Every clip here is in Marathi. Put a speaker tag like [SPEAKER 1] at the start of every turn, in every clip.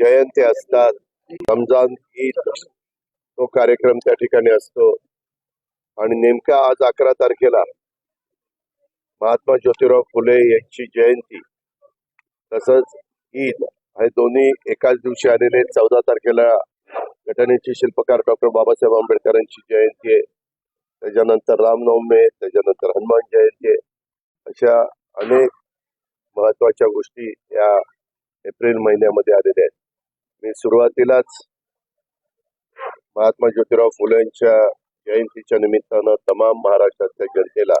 [SPEAKER 1] जयंती असतात. रमजान ईद तो कार्यक्रम त्या ठिकाणी असतो. आणि नेमका आज अकरा तारखेला महात्मा ज्योतिराव फुले यांची जयंती तसंच ईद हे दोन्ही एकाच दिवशी आलेले चौदा तारखेला घटनेचे शिल्पकार डॉक्टर बाबासाहेब आंबेडकरांची जयंती आहे. त्याच्यानंतर रामनवमी आहे त्याच्यानंतर हनुमान जयंती आहे. अशा अनेक महत्त्वाच्या गोष्टी या एप्रिल महिन्यामध्ये आलेले आहेत. मी सुरुवातीलाच महात्मा ज्योतिराव फुले यांच्या जयंतीच्या निमित्तानं तमाम महाराष्ट्रातल्या जनतेला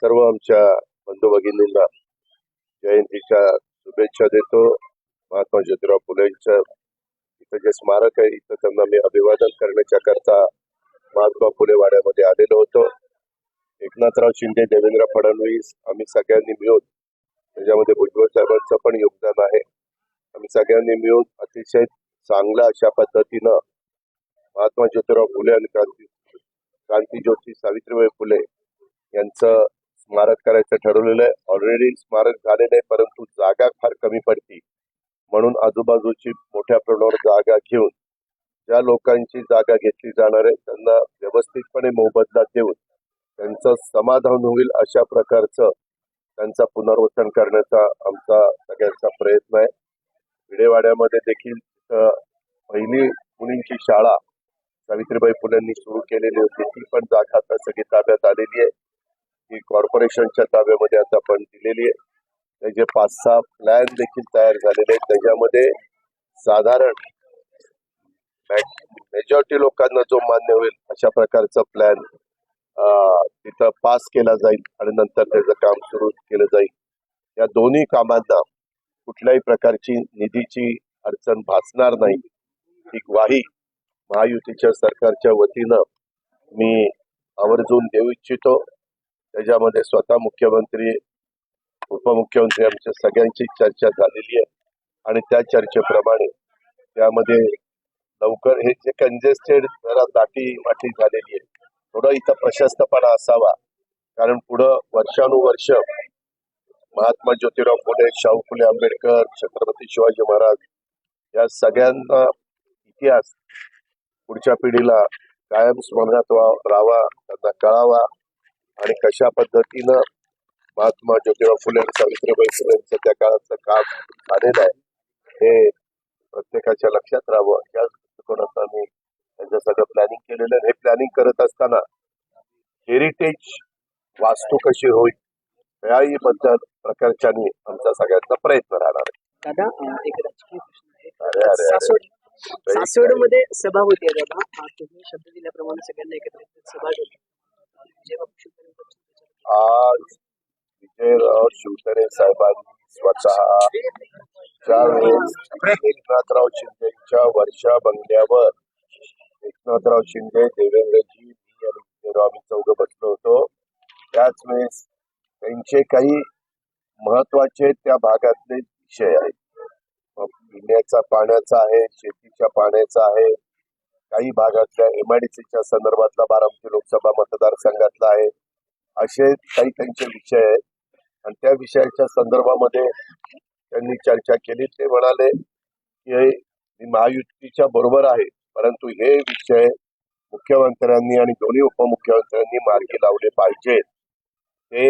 [SPEAKER 1] सर्व आमच्या बंधू भगिनींना जयंतीच्या शुभेच्छा देतो. महात्मा ज्योतिराव फुले इथं जे स्मारक आहे इथं त्यांना मी अभिवादन करण्याच्या करता महात्मा फुले वाड्यामध्ये आलेलो होतो. एकनाथराव शिंदे देवेंद्र फडणवीस आम्ही सगळ्यांनी मिळून त्याच्यामध्ये भुजबळ साहेबांचं पण योगदान आहे. आम्ही सगळ्यांनी मिळून अतिशय चांगला अशा पद्धतीनं महात्मा ज्योतिराव फुले आणि क्रांती क्रांतीज्योती सावित्रीबाई फुले यांचं स्मारक करायचं ठरवलेलं आहे. ऑलरेडी स्मारक झालेलं आहे परंतु जागा फार कमी पडती. म्हणून आजूबाजूची मोठ्या प्रमाणावर जागा घेऊन ज्या लोकांची जागा घेतली जाणार आहे त्यांना व्यवस्थितपणे मोबदला देऊन त्यांचं समाधान होईल अशा प्रकारचं त्यांचा पुनर्वसन करण्याचा आमचा सगळ्यांचा प्रयत्न आहे. विडेवाड्यामध्ये देखील पहिली मुलींची शाळा सावित्रीबाई फुलेंनी सुरू केलेली होती. ती पण जागा आता सगळी ताब्यात आलेली आहे. ती कॉर्पोरेशनच्या ताब्यामध्ये आता पण दिलेली आहे. त्याचे पाच सहा प्लॅन देखील तयार झालेले आहेत त्याच्यामध्ये साधारण मेजॉरिटी लोकांना जो मान्य होईल अशा प्रकारचा प्लॅन तिथं पास केला जाईल आणि नंतर त्याचं काम सुरू केलं जाईल. या दोन्ही कामांना कुठल्याही प्रकारची निधीची अडचण भासणार नाही. ही ग्वाही महायुतीच्या सरकारच्या वतीनं मी आवर्जून देऊ इच्छितो. त्याच्यामध्ये स्वतः मुख्यमंत्री उपमुख्यमंत्री आमच्या सगळ्यांची चर्चा झालेली आहे. आणि त्या चर्चेप्रमाणे त्यामध्ये लवकर हे जे कंजेस्टेड जरा दाटी वाटी झालेली आहे थोडं इथं प्रशस्तपणा असावा. कारण पुढं वर्षानुवर्ष महात्मा ज्योतिराव फुले शाहू फुले आंबेडकर छत्रपती शिवाजी महाराज या सगळ्यांना इतिहास पुढच्या पिढीला कायम स्मरणात वा- राहावा त्यांना कळावा आणि कशा पद्धतीनं महात्मा ज्योतिराव फुले आणि सावित्रीबाई फुलेंचं त्या काळाचं काम झालेलं आहे हे प्रत्येकाच्या लक्षात राहावं. या दृष्टिकोनाचा आम्ही त्यांचं सगळं प्लॅनिंग केलेलं हे प्लॅनिंग करत असताना हेरिटेज वास्तू कशी होईल याही बद्दल प्रकारच्यानी आमचा सगळ्यांचा प्रयत्न राहणार आहे.
[SPEAKER 2] दादा एक राजकीय प्रश्न
[SPEAKER 1] अरे,
[SPEAKER 2] आहे.
[SPEAKER 1] अरे, अरे.
[SPEAKER 2] सासवडमध्ये सभा होती आहे दादा. तुम्ही शब्द दिल्याप्रमाणे सगळ्यांना एकत्रित सभा पक्षाचे
[SPEAKER 1] आज विजयराव शिवतरे साहेबांनी स्वतः ज्यावेळेस एकनाथराव शिंदेच्या वर्षा बंगल्यावर एकनाथराव शिंदे देवेंद्रजी मी आणि आम्ही चौघ बसलो होतो त्याच वेळेस त्यांचे काही महत्त्वाचे त्या भागातले विषय आहेत पिण्याचा पाण्याचा आहे शेतीच्या पाण्याचा आहे काही भागातल्या एमआयडीसीच्या संदर्भातला बारामती लोकसभा मतदारसंघातला आहे असे काही त्यांचे विषय आहेत आणि त्या विषयाच्या संदर्भामध्ये त्यांनी चर्चा केली ते म्हणाले की मी महायुतीच्या बरोबर आहे परंतु हे विषय मुख्यमंत्र्यांनी आणि दोन्ही उपमुख्यमंत्र्यांनी मार्गी लावले पाहिजेत ते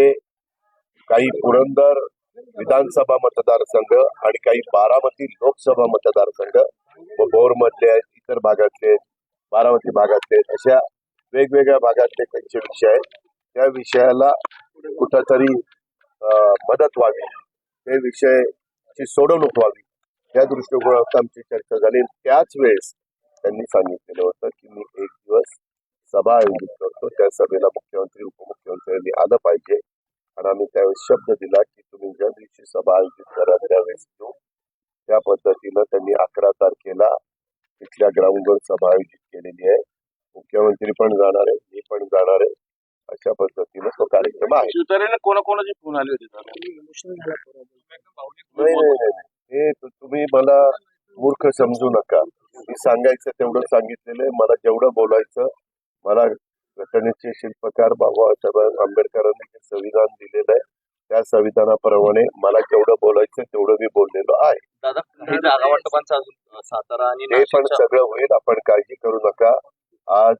[SPEAKER 1] काही पुरंदर विधानसभा मतदारसंघ आणि काही बारामती लोकसभा मतदारसंघ व बोरमधले आहेत इतर भागातले बारामती भागातले अशा वेगवेगळ्या भागातले त्यांचे विषय आहेत. त्या विषयाला कुठंतरी मदत व्हावी ते विषयाची सोडवणूक व्हावी या दृष्टिकोनात आमची चर्चा झाली. त्याच वेळेस त्यांनी सांगितलेलं होतं की मी एक दिवस सभा आयोजित करतो. त्या सभेला मुख्यमंत्री उपमुख्यमंत्र्यांनी आलं पाहिजे. आणि आम्ही त्यावेळेस शब्द दिला की तुम्ही ज्या दिवशी सभा आयोजित करा त्यावेळेस येऊ त्या पद्धतीनं त्यांनी अकरा तारखेला तिथल्या ग्राउंडवर सभा आयोजित केलेली आहे. मुख्यमंत्री पण जाणार आहे मी पण जाणार आहे. अशा पद्धतीनं तो कार्यक्रम आहे.
[SPEAKER 3] शिवतरेने कोणाकोणाची फोन आली होती दादा?
[SPEAKER 2] इमोशनल झाला थोडा
[SPEAKER 1] नाही नाही. हे तुम्ही मला मूर्ख समजू नका. मी सांगायचं तेवढं सांगितलेलं आहे. मला जेवढं बोलायचं मला घटनेचे शिल्पकार बाबासाहेब आंबेडकरांनी जे संविधान दिलेलं आहे त्या संविधानाप्रमाणे मला जेवढं बोलायचं तेवढं मी बोललेलो आहे. ते पण सगळं होईल. आपण काळजी करू नका. आज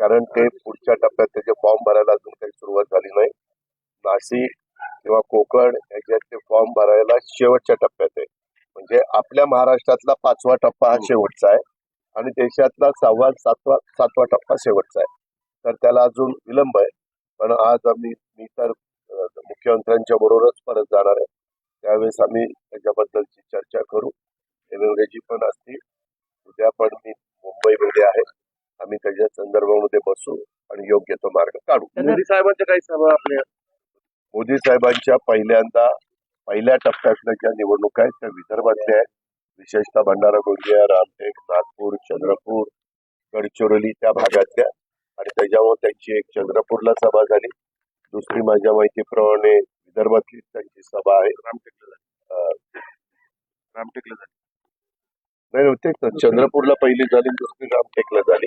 [SPEAKER 1] कारण ते पुढच्या टप्प्यात त्याचे फॉर्म भरायला अजून काही सुरुवात झाली नाही. नाशिक किंवा कोकण याच्यात ते फॉर्म भरायला शेवटच्या टप्प्यात आहे. म्हणजे आपल्या महाराष्ट्रातला पाचवा टप्पा हा शेवटचा आहे. आणि देशातला सहावा सातवा सातवा टप्पा शेवटचा आहे. तर त्याला अजून विलंब आहे. पण आज आम्ही मी तर मुख्यमंत्र्यांच्या बरोबरच परत जाणार आहे. त्यावेळेस आम्ही त्याच्याबद्दलची चर्चा करू. इंग्रजी पण असतील. उद्या पण मी मुंबईमध्ये आहे. आम्ही त्याच्या संदर्भामध्ये बसू आणि योग्य तो मार्ग काढू.
[SPEAKER 3] मोदी साहेबांच्या काही सभा आपल्या
[SPEAKER 1] मोदी साहेबांच्या पहिल्यांदा पहिल्या टप्प्यातल्या ज्या निवडणुका आहेत त्या विदर्भातल्या आहेत. विशेषतः भंडारा गोंदिया रामटेक नागपूर चंद्रपूर गडचिरोली त्या भागातल्या. आणि त्याच्यावर त्यांची एक चंद्रपूरला सभा झाली. दुसरी माझ्या माहितीप्रमाणे विदर्भातली त्यांची सभा आहे.
[SPEAKER 3] रामटेकला
[SPEAKER 1] अं,
[SPEAKER 3] रामटेकला झाली.
[SPEAKER 1] नाही तेच चंद्रपूरला पहिली झाली दुसरी रामटेकला झाली.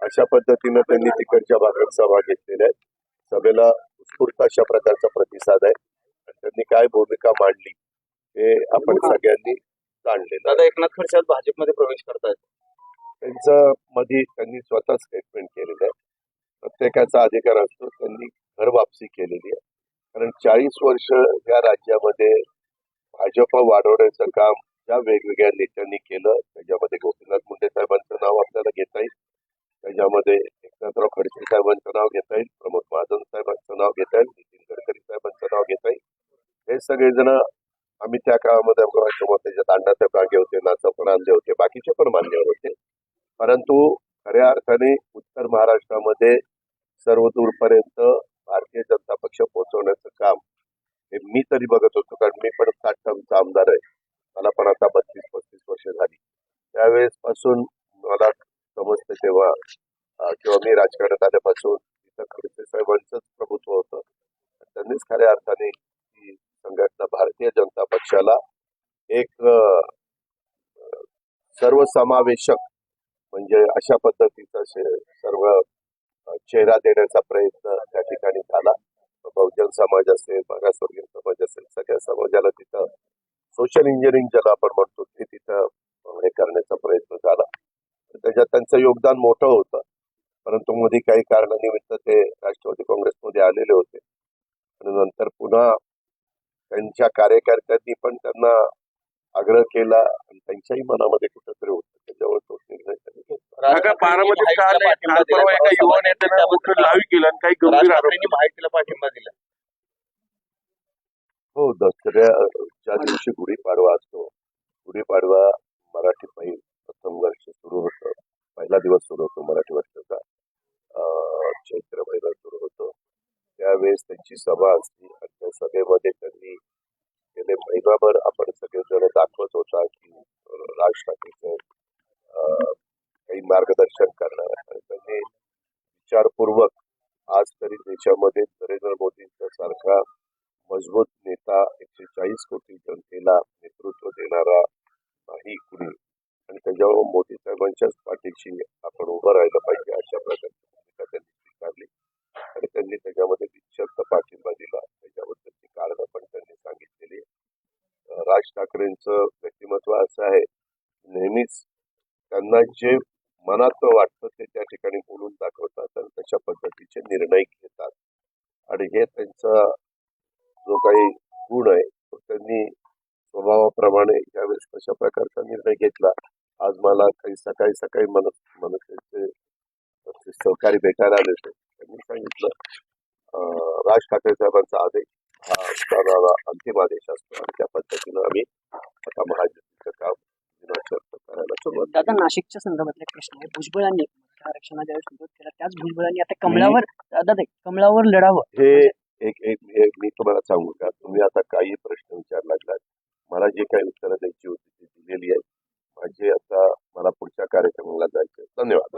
[SPEAKER 1] अशा पद्धतीनं त्यांनी तिकडच्या भागात सभा घेतलेल्या आहेत. सभेला उत्स्फूर्त अशा प्रकारचा प्रतिसाद आहे. त्यांनी काय भूमिका मांडली हे आपण सगळ्यांनी जाणलेलं.
[SPEAKER 4] दादा एकनाथ खडसे आज भाजपमध्ये प्रवेश करतायत.
[SPEAKER 1] त्यांचं मध्ये त्यांनी स्वतः स्टेटमेंट केलेलं आहे. प्रत्येकाचा अधिकार असतो त्यांनी घर वापसी केलेली आहे. कारण चाळीस वर्ष या राज्यामध्ये भाजप वाढवण्याचं काम ज्या वेगवेगळ्या नेत्यांनी केलं त्याच्यामध्ये गोपीनाथ मुंडे साहेबांचं नाव आपल्याला घेता येईल. त्याच्यामध्ये एकनाथराव खडसे साहेबांचं नाव घेता येईल प्रमोद महाजन साहेबांचं नाव घेता येईल नितीन गडकरी साहेबांचं नाव घेता येईल. हे सगळेजण आम्ही त्या काळामध्ये राष्ट्रवाद त्याच्यात अण्णासाहेब रागे होते नासाप रांदे होते बाकीचे पण मान्यवर होते. परंतु खऱ्या अर्थाने उत्तर महाराष्ट्रामध्ये सर्व दूरपर्यंत भारतीय जनता पक्ष पोहोचवण्याचं काम हे मी तरी बघत होतो कारण मी पण साठ टर्मचा आमदार आहे. मला पण आता बत्तीस पस्तीस वर्ष झाली. त्यावेळेस पासून मला समजते तेव्हा किंवा मी राजकारणात आल्यापासून तिथं खडसे साहेबांचंच प्रभुत्व होतं. त्यांनीच खऱ्या अर्थाने संघटना भारतीय जनता पक्षाला एक सर्वसमावेशक म्हणजे अशा पद्धतीचा सर्व चेहरा देण्याचा प्रयत्न त्या ठिकाणी झाला. बहुजन समाज असेल मागासवर्गीय समाज असेल सगळ्या समाजाला तिथं सोशल इंजिनिअरिंग ज्याला आपण म्हणतो ते तिथं हे करण्याचा प्रयत्न झाला. त्याच्यात त्यांचं योगदान मोठं होतं. परंतु मोदी काही कारणानिमित्त ते राष्ट्रवादी काँग्रेसमध्ये आलेले होते. आणि नंतर पुन्हा त्यांच्या कार्यकर्त्यांनी पण त्यांना आग्रह केला आणि त्यांच्याही मनामध्ये कुठंतरी होतं त्याच्यावर तो निर्णय त्यांनी हो दसऱ्याच्या दिवशी गुढीपाडवा असतो गुढीपाडवा मराठी पहिल प्रथम वर्ष सुरू होतं. पहिला दिवस सुरू होतो मराठी वर्षाचा. अं, चैत्र महिना सुरू होतो. त्यावेळेस त्यांची सभा असली आणि त्या सभेमध्ये त्यांनी गेले महिनाभर आपण सगळेजण दाखवत होता की राज ठाकरेचं काही मार्गदर्शन करणार आणि म्हणजे त्यांनी विचारपूर्वक आज तरी देशामध्ये नरेंद्र मोदींच्या सारखा मजबूत नेता एकशे चाळीस कोटी जनतेला नेतृत्व देणारा नाही कुणी. आणि त्याच्यावर मोदी साहेबांच्याच पाठीशी आपण उभं राहिलं पाहिजे अशा प्रकारची भूमिका त्यांनी स्वीकारली. आणि त्यांनी त्याच्यामध्ये निश्चित पाठिंबा दिला. त्याच्याबद्दलची कारण पण त्यांनी सांगितलेली आहे. राज ठाकरेंचं व्यक्तिमत्व असं आहे नेहमीच त्यांना जे मनात वाटतं ते त्या ठिकाणी बोलून दाखवतात आणि तशा पद्धतीचे निर्णय घेतात. आणि हे त्यांचा जो काही गुण आहे तो त्यांनी स्वभावाप्रमाणे यावेळेस तशा प्रकारचा निर्णय घेतला. आज मला काही सकाळी सकाळी मन मनसेचे सहकारी भेटायला आले होते. त्यांनी सांगितलं राज ठाकरे साहेबांचा आदेश हा आमचा अंतिम आदेश असतो आणि त्या पद्धतीनं आम्ही आता महायुतीचं काम करायला सुरुवात
[SPEAKER 2] दादा नाशिकच्या संदर्भातला प्रश्न आहे. भुजबळांनी विरोध केला. त्याच भुजबळांनी आता कमळावर दादा कमळावर लढावं.
[SPEAKER 1] हे एक एक एक मी तुम्हाला सांगू का? तुम्ही आता काही प्रश्न विचार लागलात. मला जे काही उत्तरं द्यायची होती ती दिलेली आहे. माझे आता मला पुढच्या कार्यक्रमाला जायचं आहे. धन्यवाद.